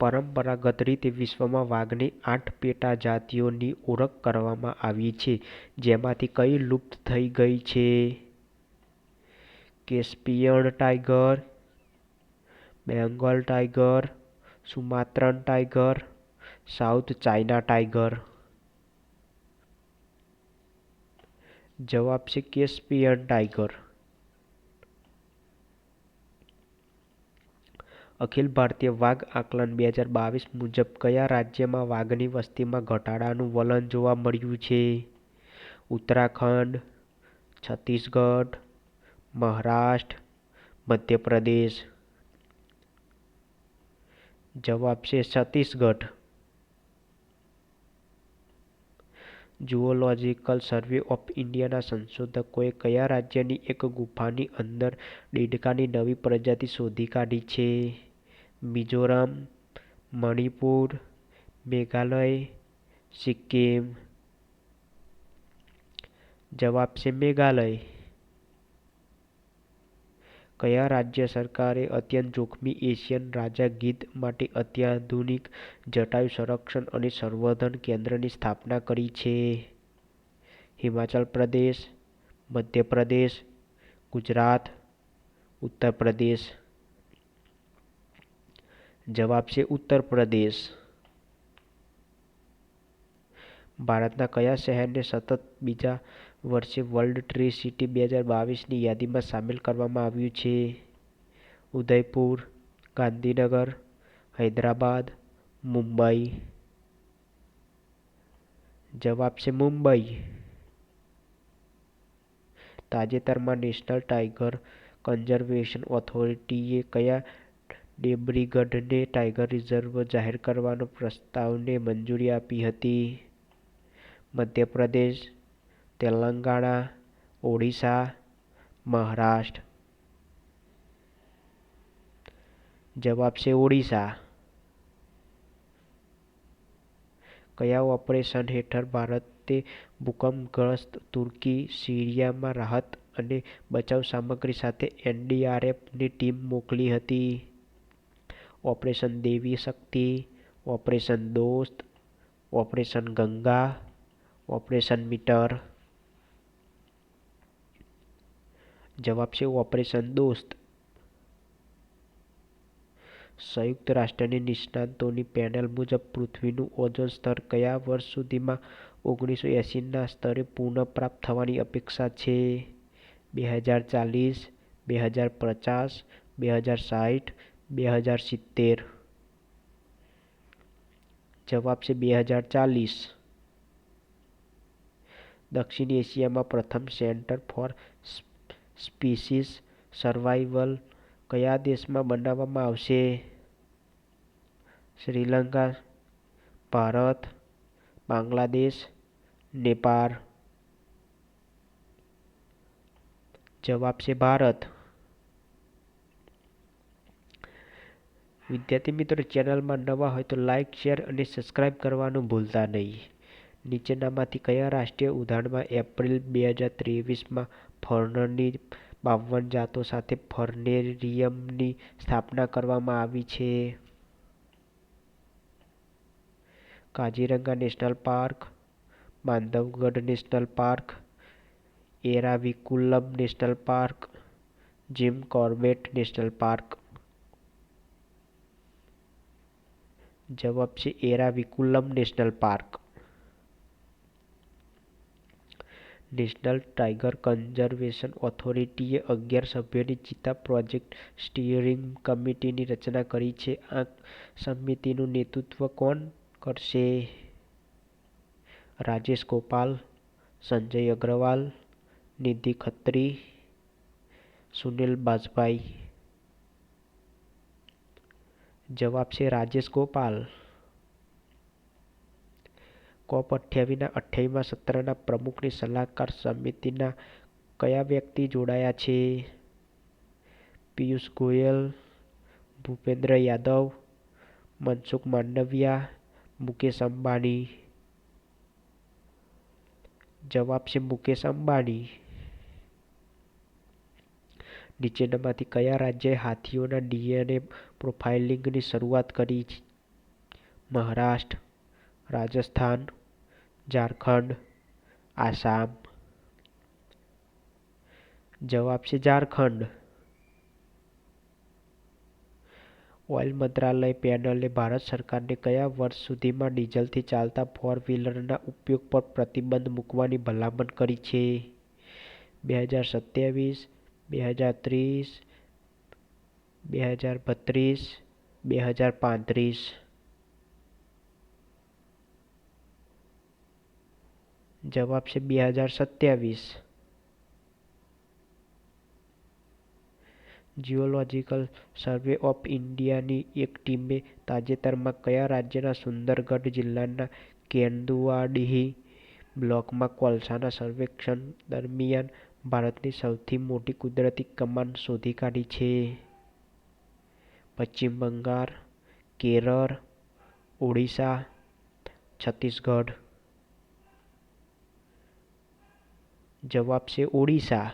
પરંપરાગત રીતે વિશ્વમાં વાઘની આઠ પેટા જાતિઓની ઓળખ કરવામાં આવી છે, જેમાંથી કઈ લુપ્ત થઈ ગઈ છે? Caspian tiger Bengal tiger Sumatran tiger South China tiger જવાબ છે કેસ્પિયન ટાઇગર અખિલ ભારતીય વાઘ આકલન બે હજાર બાવીસ મુજબ કયા રાજ્યમાં વાઘની વસ્તીમાં ઘટાડાનું વલણ જોવા મળ્યું છે? ઉત્તરાખંડ, છત્તીસગઢ, મહારાષ્ટ્ર, મધ્યપ્રદેશ. જવાબ છે છત્તીસગઢ. જુઓલોજિકલ સર્વે ઓફ ઇન્ડિયાના સંશોધકોએ કયા રાજ્યની એક ગુફાની અંદર દેડકાની નવી પ્રજાતિ શોધી કાઢી છે? મિઝોરમ, મણિપુર, મેઘાલય, સિક્કિમ. જવાબ છે મેઘાલય. કયા રાજ્ય સરકારે અત્યંત જોખમી એશિયન રાજા ગીધ માટે અત્યાધુનિક જટાયુ સંરક્ષણ અને સંવર્ધન કેન્દ્રની સ્થાપના કરી છે? હિમાચલ પ્રદેશ, મધ્યપ્રદેશ, ગુજરાત, ઉત્તર પ્રદેશ. જવાબ છે ઉત્તર પ્રદેશ. ભારતના કયા શહેરને સતત બીજા વર્ષે વર્લ્ડ ટ્રી સિટી બે હજાર બાવીસની યાદીમાં સામેલ કરવામાં આવ્યું છે? ઉદયપુર, ગાંધીનગર, હૈદરાબાદ, મુંબઈ. જવાબ છે મુંબઈ. તાજેતરમાં નેશનલ ટાઇગર કન્ઝર્વેશન ઓથોરિટીએ કયા ડેબ્રીગઢને ટાઇગર રિઝર્વ જાહેર કરવાના પ્રસ્તાવને મંજૂરી આપી હતી. મધ્યપ્રદેશ, તેલંગાણા, ઓડિશા, મહારાષ્ટ્ર. જવાબ છે ઓડિશા. કયા ઓપરેશન હેઠળ ભારતે ભૂકંપગ્રસ્ત તુર્કી, સિરિયામાં રાહત અને બચાવ સામગ્રી સાથે એનડીઆરએફની ટીમ મોકલી હતી? Operation Devi Shakti, operation Dost, operation Ganga, operation Maitri. જવાબ છે ઓપરેશન દોસ્ત. સંયુક્ત રાષ્ટ્રની નિષ્ણાંતોની પેનલ મુજબ પૃથ્વીનું ઓઝોન સ્તર કયા વર્ષ સુધીમાં ઓગણીસો એંસીના સ્તરે પુનઃપ્રાપ્ત થવાની અપેક્ષા છે? બે હજાર ચાલીસ, બે હજાર પચાસ, બે હજાર સાઠ બે હજાર સિત્તેર જવાબ છે બે હજાર ચાલીસ દક્ષિણ એશિયામાં પ્રથમ સેન્ટર ફોર સ્પીસીસ સર્વાઇવલ કયા દેશમાં બનાવવામાં આવશે? શ્રીલંકા ભારત બાંગ્લાદેશ નેપાળ જવાબ છે ભારત વિદ્યાર્થી મિત્રો, ચેનલમાં નવા હોય તો લાઇક શેર અને સબસ્ક્રાઇબ કરવાનું ભૂલતા નહીં. નીચેનામાંથી કયા રાષ્ટ્રીય ઉદ્યાનમાં એપ્રિલ બે હજાર ત્રેવીસમાં ફર્નની બાવન જાતો સાથે ફર્નેરિયમની સ્થાપના કરવામાં આવી છે? Kaziranga national park Bandhavgarh national park, Eravikulam national park, Jim Corbett national park. જવાબ છે Eravikulam national park. National tiger conservation ઓથોરિટીએ અગિયાર સભ્યોની ચિત્તા પ્રોજેક્ટ સ્ટીયરિંગ કમિટીની રચના કરી છે. આ સમિતિનું નેતૃત્વ કોણ કરશે? રાજેશ ગોપાલ, સંજય અગ્રવાલ, નિધિ ખત્રી, સુનિલ બાજપાઈ. જવાબ છે રાજેશ ગોપાલ. કોપ અઠ્યાવીના અઠ્યાવીમાં સત્રના પ્રમુખની સલાહકાર સમિતિના કયા વ્યક્તિ જોડાયા છે? પિયુષ ગોયલ, ભૂપેન્દ્ર યાદવ, મનસુખ માંડવિયા, મુકેશ અંબાણી. જવાબ છે મુકેશ અંબાણી. નીચેનામાંથી કયા રાજ્યએ હાથીઓના ડીએનએ પ્રોફાઇલિંગની શરૂઆત કરી મહારાષ્ટ્ર, રાજસ્થાન, ઝારખંડ, આસામ. જવાબ છે ઝારખંડ. ઓઇલ મંત્રાલય પેનલે ભારત સરકારને કયા વર્ષ સુધીમાં ડીઝલથી ચાલતા ફોર વ્હીલરના ઉપયોગ પર પ્રતિબંધ મૂકવાની ભલામણ કરી છે? બે હજાર સત્યાવીસ બે હજાર ત્રીસ બે હજાર બત્રીસ બે હજાર પાંત્રીસ જવાબ છે બે હજાર સત્યાવીસ જિયોલોજિકલ સર્વે ઓફ ઇન્ડિયાની એક ટીમે તાજેતરમાં કયા રાજ્યના સુંદરગઢ જિલ્લાના કેંદુઆડીહી બ્લોકમાં કોલસાના સર્વેક્ષણ દરમિયાન ભારતની સૌથી મોટી કુદરતી કમાન શોધી કાઢી છે. પશ્ચિમ બંગાળ, કેરળ, ઓડિશા, છત્તીસગઢ. જવાબ છે ઓડિશા.